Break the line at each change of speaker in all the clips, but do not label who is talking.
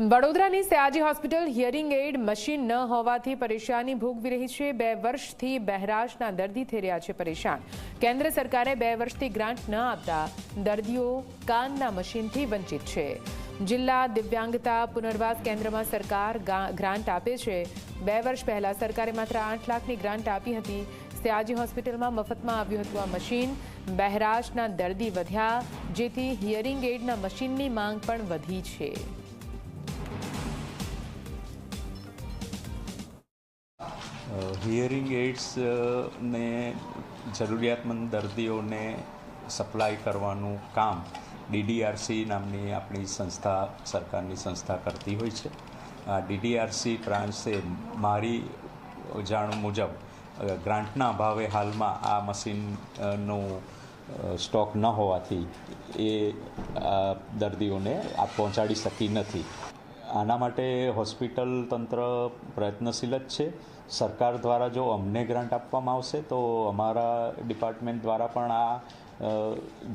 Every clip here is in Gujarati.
વડોદરાની Sayaji hospital hearing aid machine ન હોવાથી પરેશાની ભોગવી રહી છે. બે વર્ષથી બહેરાશના દર્દી થઈ રહ્યા છે પરેશાન. કેન્દ્ર સરકારે બે વર્ષથી ગ્રાન્ટ ન આપતા દર્દીઓ કાનના મશીનથી વંચિત છે. જિલ્લા દિવ્યાંગતા પુનર્વાસ કેન્દ્રમાં સરકાર ગ્રાન્ટ આપે છે. બે વર્ષ પહેલા સરકારે માત્ર આઠ લાખની ગ્રાન્ટ આપી હતી. સયાજી હોસ્પિટલમાં મફતમાં આવ્યું હતું આ મશીન. બહેરાશના દર્દી વધ્યા, જેથી હિયરિંગ એડના મશીનની માંગ પણ વધી છે.
હિયરિંગ એડ્સ ને જરૂરિયાતમંદ દર્દીઓને સપ્લાય કરવાનું કામ ડીડીઆરસી નામની આપણી સંસ્થા, સરકારની સંસ્થા કરતી હોય છે. આ ડીડીઆરસી બ્રાન્ચે મારી જાણ મુજબ ગ્રાન્ટના અભાવે હાલમાં આ મશીનનું સ્ટોક ન હોવાથી એ દર્દીઓને આ પહોંચાડી શકી નથી. આના માટે હોસ્પિટલ તંત્ર પ્રયત્નશીલ જ છે. સરકાર દ્વારા જો અમને ગ્રાન્ટ આપવામાં આવશે તો અમારા ડિપાર્ટમેન્ટ દ્વારા પણ આ અ,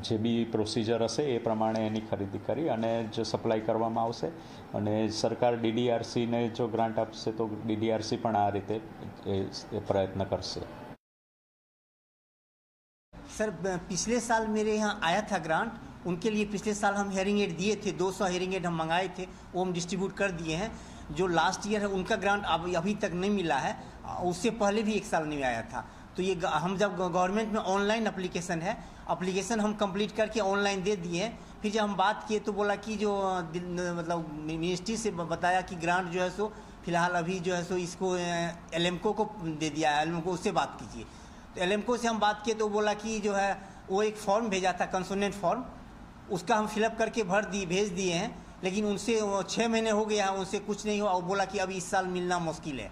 જે બી પ્રોસિજર હશે એ પ્રમાણે એની ખરીદી કરી અને જો સપ્લાય કરવામાં આવશે અને સરકાર ડીડીઆરસીને જો ગ્રાન્ટ આપશે તો ડીડીઆરસી પણ આ રીતે એ એ પ્રયત્ન કરશે
सर ब- पिछले साल मेरे यहाँ आया था ग्रांट उनके लिए पिछले साल हम हेयरिंग एड दिए थे 200 हेयरिंग एड हम मंगाए थे वो हम डिस्ट्रीब्यूट कर दिए हैं जो लास्ट ईयर है, उनका ग्रांट अब अभी तक नहीं मिला है। उससे पहले भी एक साल नहीं आया था। तो ये हम जब गवर्नमेंट में ऑनलाइन अप्लीकेशन है अप्लीकेशन हम कंप्लीट करके ऑनलाइन दे दिए फिर जब हम बात किए तो बोला कि जो मतलब मिनिस्ट्री से बताया कि ग्रांट जो है सो, फ़िलहाल अभी जो है सो, इसको एल को दे दिया है। एल उससे बात कीजिए। तो एल से हम बात किए तो बोला कि जो है, वो एक फॉर्म भेजा था कंसोनेंट फॉर्म उसका हम फिलअप करके भर दिए भेज दिए हैं। लेकिन उनसे वो छः महीने हो गया है उनसे कुछ नहीं हुआ और बोला कि अभी इस साल मिलना मुश्किल है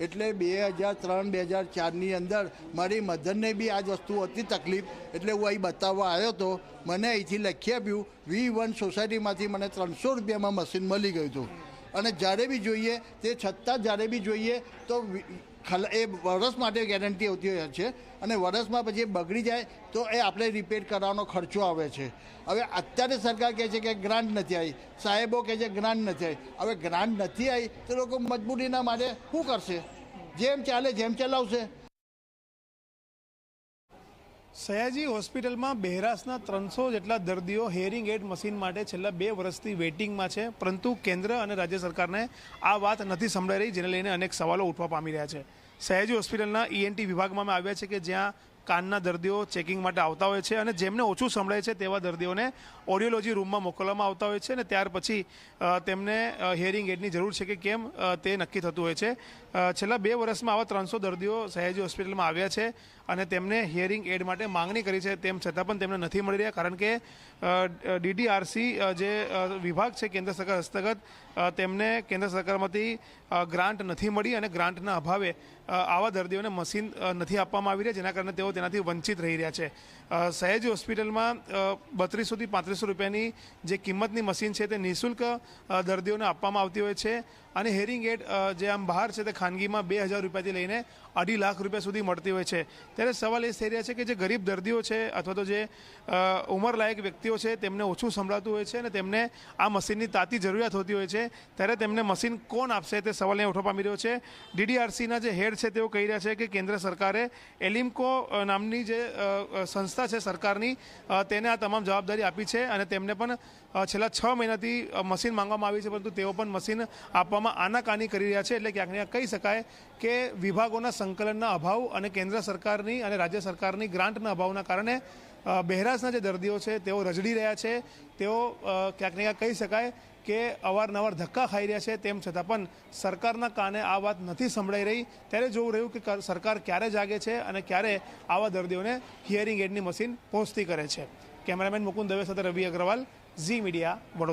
એટલે બે હજાર ત્રણ બે હજાર ચારની અંદર મારી મધરને બી આ જ વસ્તુ હતી તકલીફ એટલે હું અહીં બતાવવા આવ્યો હતો મને અહીંથી લખી આપ્યું વી વન સોસાયટીમાંથી મને ત્રણસો રૂપિયામાં મશીન મળી ગયું હતું અને જ્યારે બી જોઈએ તે છતાં જ્યારે બી જોઈએ તો વી- ખલ એ વરસ માટે ગેરંટી આવતી હોય છે. અને વરસમાં પછી બગડી જાય તો એ આપણે રિપેર કરવાનો ખર્ચો આવે છે. હવે અત્યારે સરકાર કહે છે કે ગ્રાન્ટ નથી આવી. સાહેબો કહે છે ગ્રાન્ટ નથી આવી. હવે ગ્રાન્ટ નથી આવી તો લોકો મજબૂરીના માટે શું કરશે? જેમ ચાલે, જેમ ચલાવશે.
સયાજી હોસ્પિટલમાં બહેરાસના ત્રણસો જેટલા દર્દીઓ હેરિંગ એડ મશીન માટે છેલ્લા બે વર્ષથી વેઇટિંગમાં છે, પરંતુ કેન્દ્ર અને રાજ્ય સરકારને આ વાત નથી સંભળાઈ રહી, જેને લઈને અનેક સવાલો ઉઠવા પામી રહ્યા છે. સયાજી હોસ્પિટલના ઈએનટી વિભાગમાં અમે આવ્યા છે કે જ્યાં કાનના દર્દીઓ ચેકિંગ માટે આવતા હોય છે અને જેમને ઓછું સંભળાય છે તેવા દર્દીઓને ઓડિયોલોજી રૂમમાં મોકલવામાં આવતા હોય છે અને ત્યાર પછી તેમને હિયરિંગ એડની જરૂર છે કે કેમ તે નક્કી થતું હોય છે. છેલ્લા બે વર્ષમાં આવા ત્રણસો દર્દીઓ સહેજી હોસ્પિટલમાં આવ્યા છે અને તેમને હિયરિંગ એડ માટે માંગણી કરી છે તેમ છતાં પણ તેમને નથી મળી રહ્યા કારણ કે ડીડીઆરસી જે વિભાગ છે કેન્દ્ર સરકાર હસ્તગત તેમને કેન્દ્ર સરકારમાંથી ગ્રાન્ટ નથી મળી અને ગ્રાન્ટના અભાવે આવા દર્દીઓને મશીન નથી આપવામાં આવી રહ્યા જેના કારણે તેઓ તેનાથી વંચિત રહી રહ્યા છે. સહેજ હોસ્પિટલમાં બત્રીસોથી પાંત્રીસો રૂપિયાની જે કિંમતની મશીન છે તે નિઃશુલ્ક દર્દીઓને આપવામાં આવતી હોય છે અને હેરિંગ એડ જે આમ બહાર છે તે ખાનગીમાં બે હજાર રૂપિયાથી લઈને અઢી લાખ રૂપિયા સુધી મળતી હોય છે. ત્યારે સવાલ એ થઈ રહ્યા છે કે જે ગરીબ દર્દીઓ છે અથવા તો જે ઉંમરલાયક વ્યક્તિઓ છે તેમને ઓછું સંભળાતું હોય છે અને તેમને આ મશીનની તાતી જરૂરિયાત હોતી હોય છે, ત્યારે તેમને મશીન કોણ આપશે તે સવાલ અહીંયા ઉઠવા પામી રહ્યો છે. ડીડીઆરસીના જે હેડ છે તેઓ કહી રહ્યા છે કે કેન્દ્ર સરકારે એલિમ્કો નામની જે સંસ્થા છે સરકારની તેને આ તમામ જવાબદારી આપી છે અને તેમને પણ છેલ્લા છ મહિનાથી મશીન માંગવામાં આવી છે, પરંતુ તેઓ પણ મશીન આપવામાં આનાકાની કરી રહ્યા છે. એટલે ક્યાંક ને કહી શકાય કે વિભાગોના સંકલનના અભાવ અને કેન્દ્ર સરકારની અને રાજ્ય સરકારની ગ્રાન્ટના અભાવના કારણે અ, બહેરાશના જે દર્દીઓ છે તેઓ રજડી રહ્યા છે. તેઓ ક્યાંક ને ક્યાંક કહી શકાય કે અવારનવાર ધક્કા ખાઈ રહ્યા છે તેમ છતાં પણ સરકારના કાને આ વાત નથી સંભળાઈ રહી. ત્યારે જોવું રહ્યું કે સરકાર ક્યારે જાગે છે અને ક્યારે આવા દર્દીઓને હિયરિંગ એડની મશીન પહોંચતી કરે છે. કેમેરામેન મુકુંદ દવે સાથે રવિ અગ્રવાલ ઝી મીડિયા વડોદરા.